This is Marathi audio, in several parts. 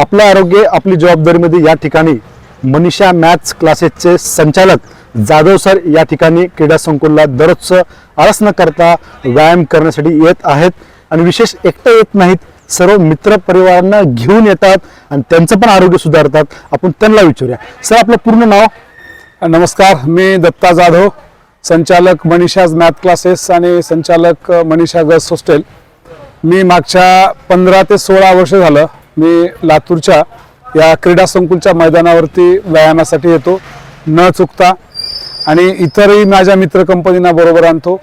आपलं आरोग्य आपली जबाबदारीमध्ये या ठिकाणी मनीषा मॅथ्स क्लासेसचे संचालक जाधव सर या ठिकाणी क्रीडा संकुलला दररोजचं आळस न करता व्यायाम करण्यासाठी येत आहेत. आणि विशेष एकटं येत नाहीत. सर्व मित्र परिवारांना घेऊन येतात आणि त्यांचं पण आरोग्य सुधारतात. आपण त्यांना विचारूया. सर आपलं पूर्ण नाव? नमस्कार मी दत्ता जाधव संचालक मनीषाज मॅथ क्लासेस आणि संचालक मनीषा गर्ल्स हॉस्टेल. मी मागच्या पंधरा ते सोळा वर्ष झालं मी लातूरच्या या क्रीडा संकुलच्या मैदानावरती व्यायामासाठी येतो. न चुकता आणि इतरही माझ्या मित्र कंपनीना बरोबर आणतो.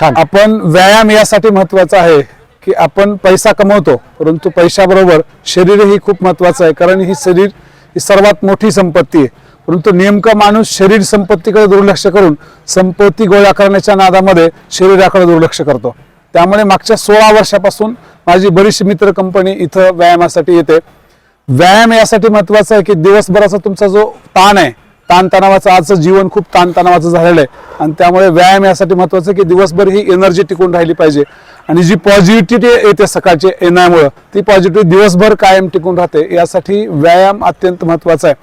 छान. आपण व्यायाम यासाठी महत्त्वाचा आहे की आपण पैसा कमवतो परंतु पैशाबरोबर शरीरही खूप महत्वाचं आहे. कारण ही शरीर ही सर्वात मोठी संपत्ती आहे. परंतु नेमकं माणूस शरीर संपत्तीकडे दुर्लक्ष करून संपत्ती गोळा करण्याच्या नादामध्ये शरीराकडे दुर्लक्ष करतो. त्यामुळे मागच्या सोळा वर्षापासून माझी बरीचशी मित्र कंपनी इथं व्यायामासाठी येते. व्यायाम यासाठी महत्त्वाचा आहे की दिवसभराचा तुमचा जो ताण आहे ताणतणावाचं आजचं जीवन खूप ताणतणावाचं झालेलं आहे. आणि त्यामुळे व्यायाम यासाठी महत्वाचं आहे की दिवसभर ही एनर्जी टिकून राहिली पाहिजे. आणि जी पॉझिटिव्हिटी येते सकाळची येण्यामुळं ती पॉझिटिव्ह दिवसभर कायम टिकून राहते. यासाठी व्यायाम अत्यंत महत्त्वाचा आहे.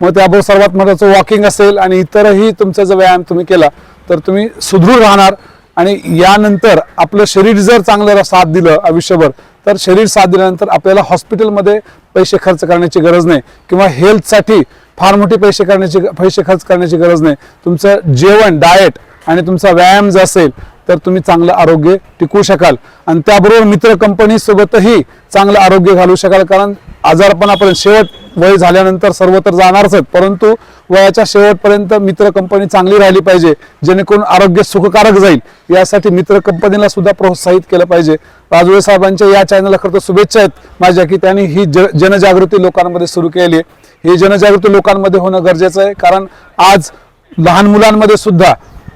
मग त्याबरोबर सर्वात महत्वाचं वॉकिंग असेल आणि इतरही तुमचा जर व्यायाम तुम्ही केला तर तुम्ही सुदृढ राहणार. आणि यानंतर आपलं शरीर जर चांगलं साथ दिलं आयुष्यभर तर शरीर साथ दिल्यानंतर आपल्याला हॉस्पिटलमध्ये पैसे खर्च करण्याची गरज नाही किंवा हेल्थसाठी फार मोठे पैसे करण्याची पैसे खर्च करण्याची गरज नाही. तुमचं जेवण डाएट आणि तुमचा व्यायाम जर असेल तर तुम्ही चांगलं आरोग्य टिकवू शकाल. आणि त्याबरोबर मित्र कंपनीसोबतही चांगलं आरोग्य घालू शकाल कारण आजारपणापर्यंत शेवट वय झाल्यानंतर सर्व तर जाणारच आहेत. परंतु वयाच्या शेवटपर्यंत मित्र कंपनी चांगली राहिली पाहिजे जेणेकरून आरोग्य सुखकारक जाईल. यासाठी मित्र कंपनीला सुद्धा प्रोत्साहित केलं पाहिजे. राजवे साहेबांच्या या चॅनलला खरं तर शुभेच्छा आहेत माझ्या की त्यांनी ही ज जनजागृती लोकांमध्ये सुरू केली आहे. ही जनजागृती लोकांमध्ये होणं गरजेचं आहे कारण आज लहान मुलांमध्ये सुद्धा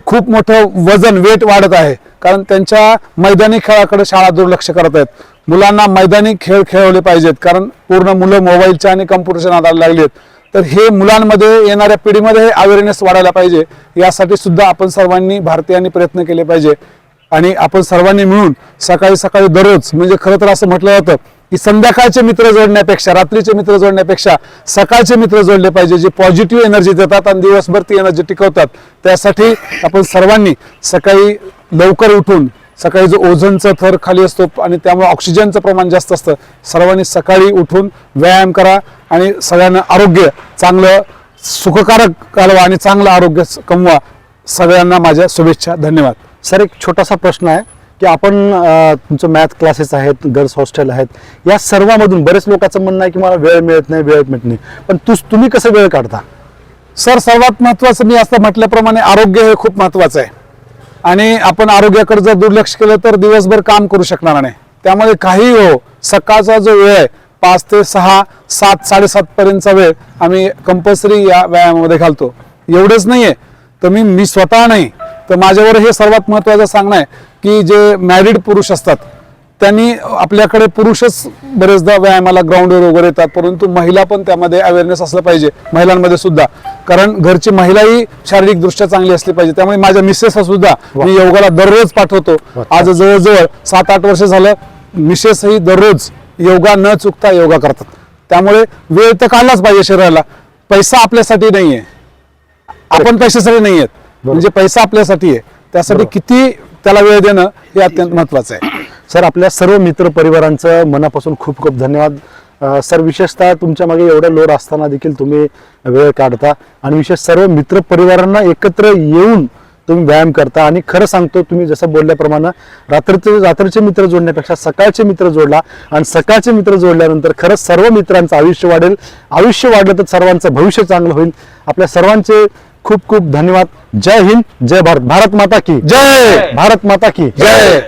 खूप मोठं वजन वेट वाढत आहे. कारण त्यांच्या मैदानी खेळाकडे शाळा दुर्लक्ष करत आहेत. मुलांना मैदानी खेळ खेळवले पाहिजेत. कारण पूर्ण मुलं मोबाईलच्या आणि कम्प्युटरच्या नादाला लागली आहेत तर हे मुलांमध्ये येणाऱ्या पिढीमध्ये अवेअरनेस वाढायला पाहिजे. यासाठी सुद्धा आपण सर्वांनी भारतीयांनी प्रयत्न केले पाहिजे. आणि आपण सर्वांनी मिळून सकाळी सकाळी दररोज म्हणजे खरं तर असं म्हटलं जातं की संध्याकाळचे मित्र जोडण्यापेक्षा रात्रीचे मित्र जोडण्यापेक्षा सकाळचे मित्र जोडले पाहिजे जे पॉझिटिव्ह एनर्जी देतात आणि दिवसभर ती एनर्जी टिकवतात. त्यासाठी आपण सर्वांनी सकाळी लवकर उठून सकाळी जो ओझनचा थर खाली असतो आणि त्यामुळे ऑक्सिजनचं प्रमाण जास्त असतं सर्वांनी सकाळी उठून व्यायाम करा आणि सगळ्यांना आरोग्य चांगलं सुखकारक घालवा आणि चांगलं आरोग्य कमवा. सगळ्यांना माझ्या शुभेच्छा धन्यवाद. सर एक छोटासा प्रश्न आहे की आपण तुमचं मॅथ क्लासेस आहेत गर्ल्स हॉस्टेल आहेत या सर्वांमधून बरेच लोकांचं म्हणणं आहे की मला वेळ मिळत नाही वेळ मिळत नाही. पण तू तुम्ही कसं वेळ काढता? सर सर्वात महत्वाचं मी असं म्हटल्याप्रमाणे आरोग्य हे खूप महत्वाचं आहे. आणि आपण आरोग्याकडे जर दुर्लक्ष केलं तर दिवसभर काम करू शकणार नाही. त्यामुळे काही हो सकाळचा जो वेळ आहे पाच ते सहा सात साडेसात पर्यंतचा वेळ आम्ही कंपल्सरी या व्यायामामध्ये घालतो. एवढंच नाही आहे तर मी मी स्वतः नाही. तर माझ्यावर हे सर्वात महत्वाचं सांगणं आहे की जे मॅरिड पुरुष असतात त्यांनी आपल्याकडे पुरुषच बरेचदा व्यायामाला ग्राउंडवर वगैरे येतात परंतु महिला पण त्यामध्ये अवेअरनेस असलं पाहिजे महिलांमध्ये सुद्धा. कारण घरची महिलाही शारीरिक दृष्ट्या चांगली असली पाहिजे. त्यामुळे माझ्या मिसेस सुद्धा मी योगाला दररोज पाठवतो. आज जवळजवळ सात आठ वर्ष झालं मिसेसही दररोज योगा न चुकता योगा करतात. त्यामुळे वेळ तर काढलाच पाहिजे शरीराला. पैसा आपल्यासाठी नाहीये. आपण पैशासाठी नाही आहेत म्हणजे पैसा आपल्यासाठी आहे. त्यासाठी किती त्याला वेळ देणं हे अत्यंत महत्वाचं आहे. सर आपल्या सर्व मित्र परिवारांचं मनापासून खूप खूप धन्यवाद. सर विशेषतः तुमच्या मागे एवढा लोड असताना देखील तुम्ही वेळ काढता आणि विशेष सर्व मित्र परिवारांना एकत्र येऊन तुम्ही व्यायाम करता. आणि खरं सांगतो तुम्ही जसं बोलल्याप्रमाणे रात्रीचे रात्रीचे मित्र जोडण्यापेक्षा सकाळचे मित्र जोडला आणि सकाळचे मित्र जोडल्यानंतर खरंच सर्व मित्रांचं आयुष्य वाढेल. आयुष्य वाढलं तर सर्वांचं भविष्य चांगलं होईल. आपल्या सर्वांचे खूप खूप धन्यवाद. जय हिंद जय भारत. भारत माता की. जय! भारत माता की. जय!